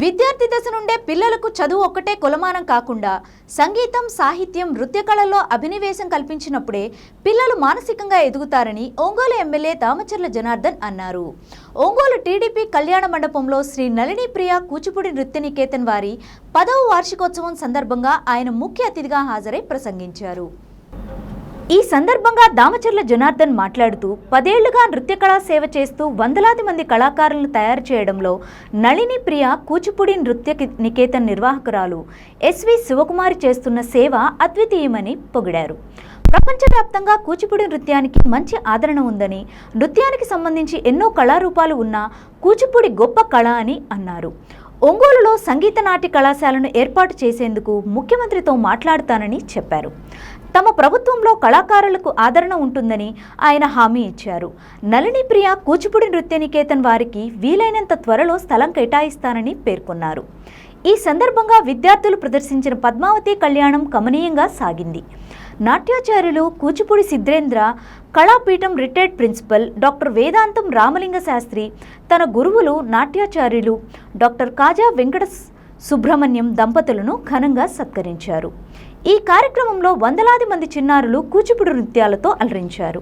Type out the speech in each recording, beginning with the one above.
విద్యార్థి దశ నుండే పిల్లలకు చదువు ఒక్కటే కొలమానం కాకుండా సంగీతం సాహిత్యం నృత్య కళల్లో అభినవేశం కల్పించినప్పుడే పిల్లలు మానసికంగా ఎదుగుతారని ఒంగోలు ఎమ్మెల్యే దామచర్ల జనార్దన్ అన్నారు. ఒంగోలు టీడీపీ కళ్యాణ మండపంలో శ్రీ నళిని ప్రియ కూచిపూడి నృత్య నికేతన్ వారి పదవ వార్షికోత్సవం సందర్భంగా ఆయన ముఖ్య అతిథిగా హాజరై ప్రసంగించారు. ఈ సందర్భంగా దామచర్ల జనార్దన్ మాట్లాడుతూ పదేళ్ళుగా నృత్య కళా సేవ చేస్తూ వందలాది మంది కళాకారులను తయారు చేయడంలో నళిని ప్రియ కూచిపూడి నృత్య నికేతన్ నిర్వాహకురాలు. ఎస్వి శివకుమారి చేస్తున్న సేవ అద్వితీయమని పొగిడారు. ప్రపంచవ్యాప్తంగా కూచిపూడి నృత్యానికి మంచి ఆదరణ ఉందని నృత్యానికి సంబంధించి ఎన్నో కళారూపాలు ఉన్న కూచిపూడి గొప్ప కళ అని అన్నారు. ఒంగోలులో సంగీత నాట్య కళాశాలను ఏర్పాటు చేసేందుకు ముఖ్యమంత్రితో మాట్లాడతానని చెప్పారు. తమ ప్రభుత్వంలో కళాకారులకు ఆదరణ ఉంటుందని ఆయన హామీ ఇచ్చారు. నళిని ప్రియ కూచిపూడి నృత్య నికేతన్ వారికి వీలైనంత త్వరలో స్థలం కేటాయిస్తానని పేర్కొన్నారు. ఈ సందర్భంగా విద్యార్థులు ప్రదర్శించిన పద్మావతి కళ్యాణం కమనీయంగా సాగింది. నాట్యాచార్యులు Kuchipudi Siddhendra Kalapeetham retired principal doctor Vedantam Ramalinga Sastri తన గురువులు నాట్యాచార్యులు డాక్టర్ కాజా వెంకట సుబ్రహ్మణ్యం దంపతులను ఘనంగా సత్కరించారు. ఈ కార్యక్రమంలో వందలాది మంది చిన్నారులు కూచిపూడి నృత్యాలతో అలరించారు.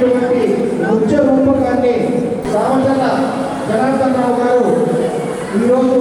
అనేటువంటి నృత్య రూపకాన్ని రామచంద్ర జనార్దన్ రావు గారు ఈరోజు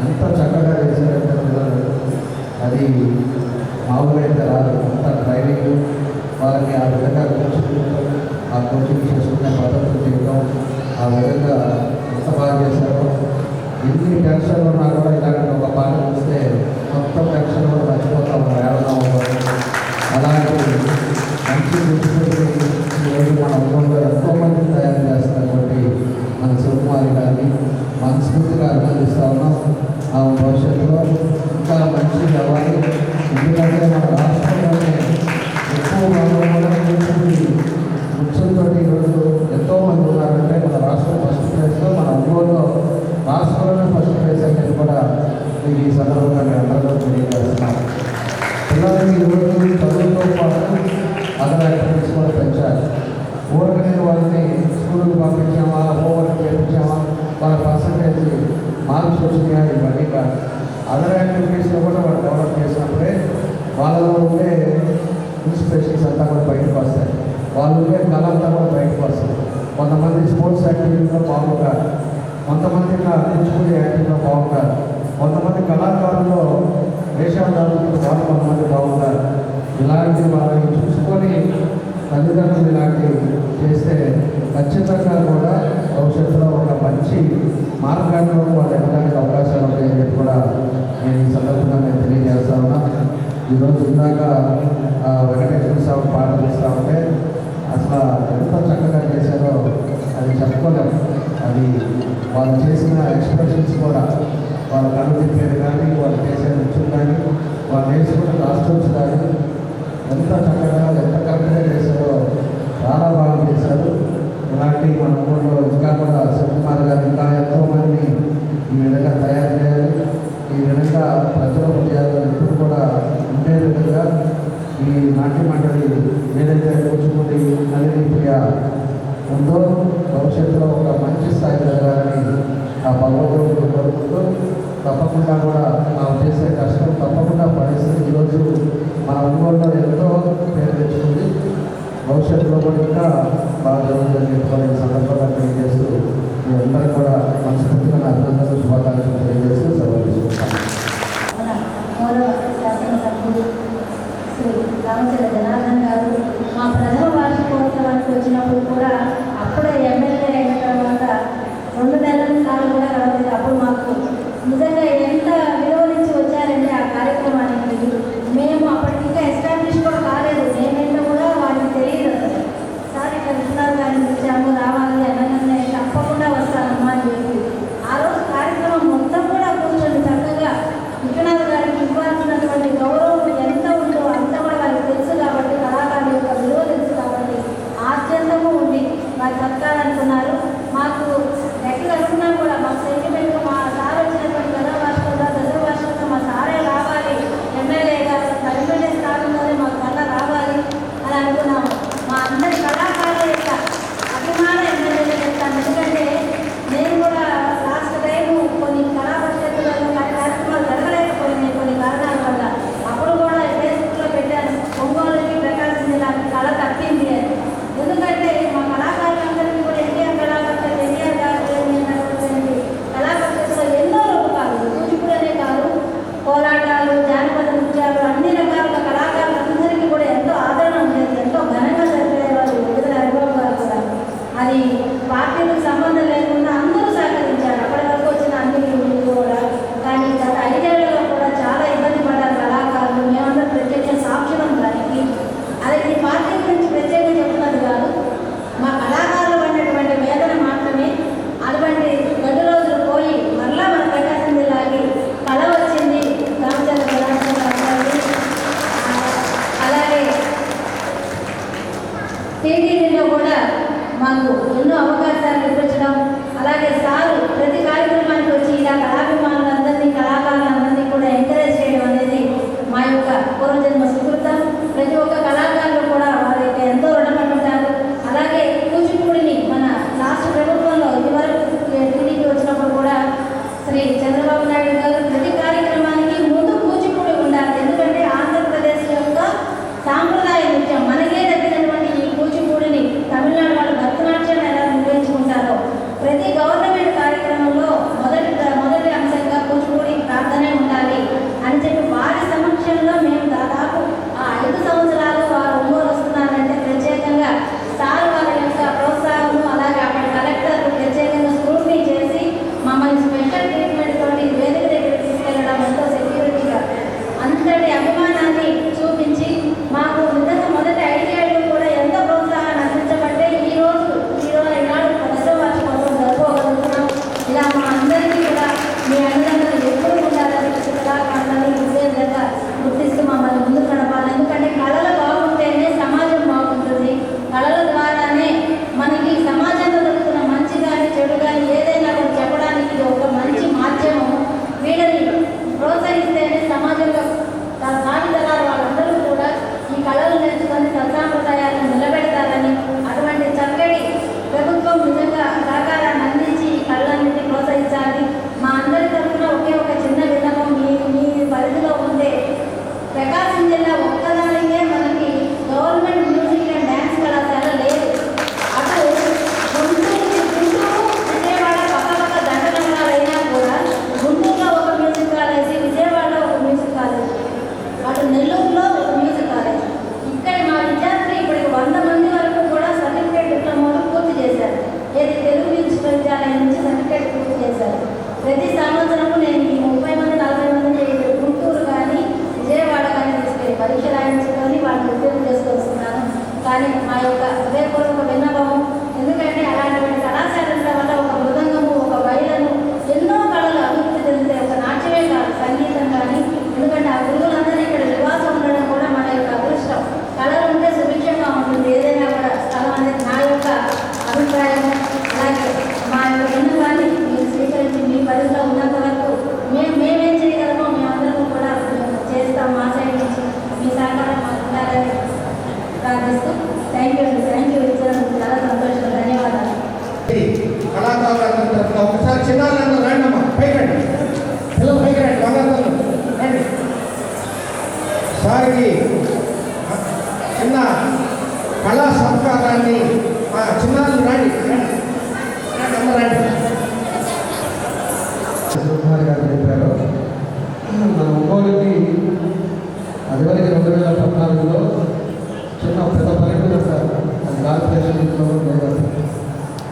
ఎంత చక్కగా చేశారంటే పిల్లలు అది మామూలుగా అయితే రాదు. అంత డ్రైవింగ్ వాళ్ళకి ఆ విధంగా కోచింగ్ ఆ కోచింగ్ చేసుకునే పద్ధతులు చేయడం ఆ విధంగా ఎంత బాగా చేశారో ఎన్ని టెన్షన్లు ఉన్నా కూడా ఇలాంటి ఒక పాట చూస్తే మొత్తం టెన్షన్ కూడా మర్చిపోతాం. వేళలో అలాంటి మంచి గుర్తుపెట్టి ఈరోజు మన ఊళ్ళో ఎంతో మంది తయారు చేస్తున్నటువంటి మన శివకుమారి గారిని మనస్ఫూర్తిగా అభినందిస్తా ఉన్నాం ఆ భవిష్యత్తులో ఇంకా మంచి అవ్వాలి ఎందుకంటే మన రాష్ట్రంలోనే ఎక్కువ మంది కూడా కూర్చుని వృక్షంతో ఈరోజు ఎంతో మంది ఉన్నారంటే మన రాష్ట్రం ఫస్ట్ ప్లేస్లో మన ఊళ్ళో రాష్ట్రంలోనే ఫస్ట్ ప్లేస్ అనేది కూడా మీకు ఈ సందర్భంగా నేను అందరితో తెలియజేస్తున్నాను పిల్లలకి ఈరోజు చదువుతో పాటు అదర్ యాక్టివిటీస్ కూడా పెంచాలి ఊరికనే వాళ్ళని స్కూల్కి పంపించామా హోంవర్క్ చేయించామా వాళ్ళ పర్సంటేజ్ మార్క్స్ వచ్చినాయా ఇవన్నీ కాదు అదర్ యాక్టివిటీస్లో కూడా వాళ్ళు డెవలప్ చేసినప్పుడే వాళ్ళలో ఉండే ఇన్స్పిరేషన్స్ అంతా కూడా బయటకు వస్తాయి వాళ్ళు ఉండే కళ అంతా కూడా బయటకు వస్తుంది కొంతమంది స్పోర్ట్స్ యాక్టివిటీలో బాగుంటారు కొంతమంది ఇంకా కూచిపూడి యాక్టివ్లో బాగుంటారు కొంతమంది కళాకారుల్లో వేషాదారులు వాళ్ళు కొంతమంది బాగుంటారు ఇలాంటి వాళ్ళని చూసుకొని తల్లిదండ్రులు ఇలాంటివి చేస్తే ఖచ్చితంగా కూడా భవిష్యత్తులో ఒక మంచి మార్గాల్లో వాళ్ళు ఎక్కడానికి అవకాశాలు ఉంటాయని చెప్పి కూడా నేను ఈ సందర్భంగా నేను తెలియజేస్తా ఉన్నా. ఈరోజు ఇందాక వెంకటేశ్వర స్వామి పాట ఇస్తా ఉంటే అసలు ఎంత చక్కగా చేశారో అది చెప్పుకోలేము అది వాళ్ళు చేసిన ఎక్స్ప్రెషన్స్ కూడా వాళ్ళు కళ్ళు తిప్పేది కానీ వాళ్ళు చేసే నృత్యం కానీ వాళ్ళు నేర్చుకున్న కాస్ట్యూమ్స్ కానీ ఎంత చక్కగా ఎంత కరెక్ట్గా చేశారో చాలా బాగా చేశారు ఇలాంటి మన ఊళ్ళో ఇంకా కూడా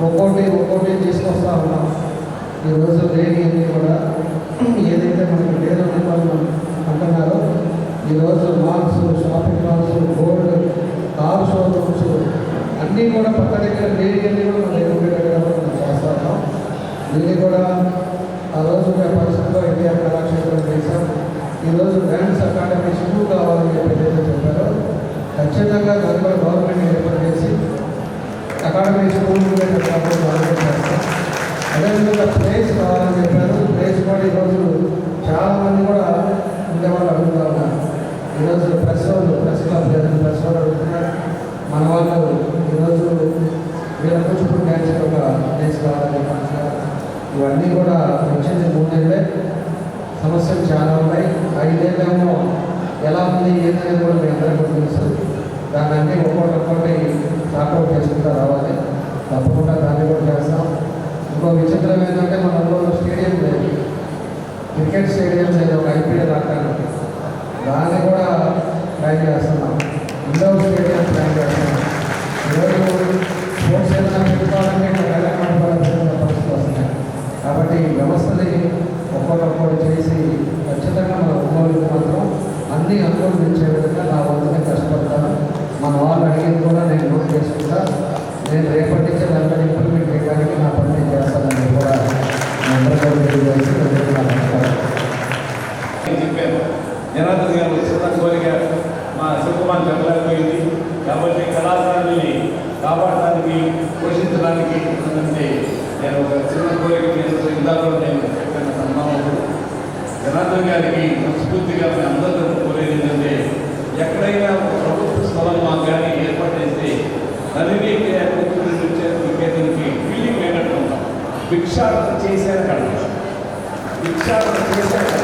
ఒక్కోటి ఒక్కోటి తీసుకొస్తా ఉన్నాం. ఈరోజు లేని అన్ని కూడా ఏదైతే మనకి లేదని వాళ్ళు అంటున్నారో. ఈరోజు malls shopping malls gold car showrooms అన్నీ కూడా పక్క దగ్గర లేని అన్ని కూడా మన దగ్గర మనం చేస్తా దీన్ని కూడా ఆ రోజు మేము పరిస్థితిలో ఇండియా కళాక్షేత్రం చేశాం. ఈరోజు డ్యాన్స్ అకాడమీ స్కూల్ కావాలని చెప్పి ఏదైతే చెప్పారో ఖచ్చితంగా దాని గవర్నమెంట్ ఏర్పాటు చేసి అకాడమీ స్కూల్ అదేవిధంగా ప్లేస్ కావాలని చెప్పారు ప్లేస్ కూడా ఈరోజు చాలామంది కూడా ఉండేవాళ్ళు అడుగుతా ఉన్నారు ఈరోజు ప్రెస్ వాళ్ళు ప్రెస్ క్లబ్ లేదు ప్రెస్ వాళ్ళు అడుగుతున్నారు మన వాళ్ళు ఈరోజు వీళ్ళ కూచిపూడి డ్యాన్స్ ఒక ప్లేస్ కావాలని చెప్పి అంటున్నారు ఇవన్నీ కూడా వచ్చింది మూడేళ్ళే సమస్యలు చాలా ఉన్నాయి ఐదేళ్ళేమో ఎలా ఉంది ఏంటనేది కూడా మీ అందరికీ తెలుస్తుంది దాన్ని అన్నీ ఒక్కొక్కటి నాకౌట్ సార్ట్అవుట్ చేసుకుంటూ రావాలి. తప్పకుండా దాన్ని కూడా చేస్తాం. ఇంకో విచిత్రం ఏంటంటే మన ఊళ్ళో స్టేడియం లేదు. క్రికెట్ స్టేడియం లేదు ఒక ఐపీఎల్ ఆటలు దాన్ని కూడా ట్రై చేస్తున్నాం. ఇండోర్ స్టేడియం ట్రై చేస్తున్నాం. ఈరోజు స్పోర్ట్స్ ఏదైనా పెట్టుకోవాలంటే పరిస్థితి వస్తున్నాయి. కాబట్టి ఈ వ్యవస్థని ఒక్కొక్కటి చేసి ఖచ్చితంగా మన ఒంగోలుకి మాత్రం అన్ని అనుకూలించే విధంగా నా వంతునే కష్టపడతాను. మన వాళ్ళు అడిగింది కూడా నేను నోట్ చేసుకుంటా నేను రేపటి నుంచి దాంట్లో ఇంప్రూవ్మెంట్ చేయడానికి నా పని నేను చేస్తానని కూడా మీ అందరికీ తెలియజేసి చెప్పాను. జనార్దన్ గారు చిన్న కోరిక మా శివకుమార్ చెప్పలేకపోయింది కాబట్టి కళాశాలని కాపాడటానికి పోషించడానికి అంటే నేను ఒక చిన్న కోరిక చేస్తూ ఇందాక నేను చెప్పిన సందర్భంలో జనార్దన్ గారికి మనస్ఫూర్తిగా మీ అందరూ కోరేది ఏంటంటే ఎక్కడైనా ఒక ప్రభుత్వ స్థలం మాకు కానీ ఏర్పాటు చేస్తే నదిని నికేతనికి ఫీలింగ్ అయినట్టు ఉంటాం భిక్షాటన చేశారు కదా భిక్షాటన చేశారు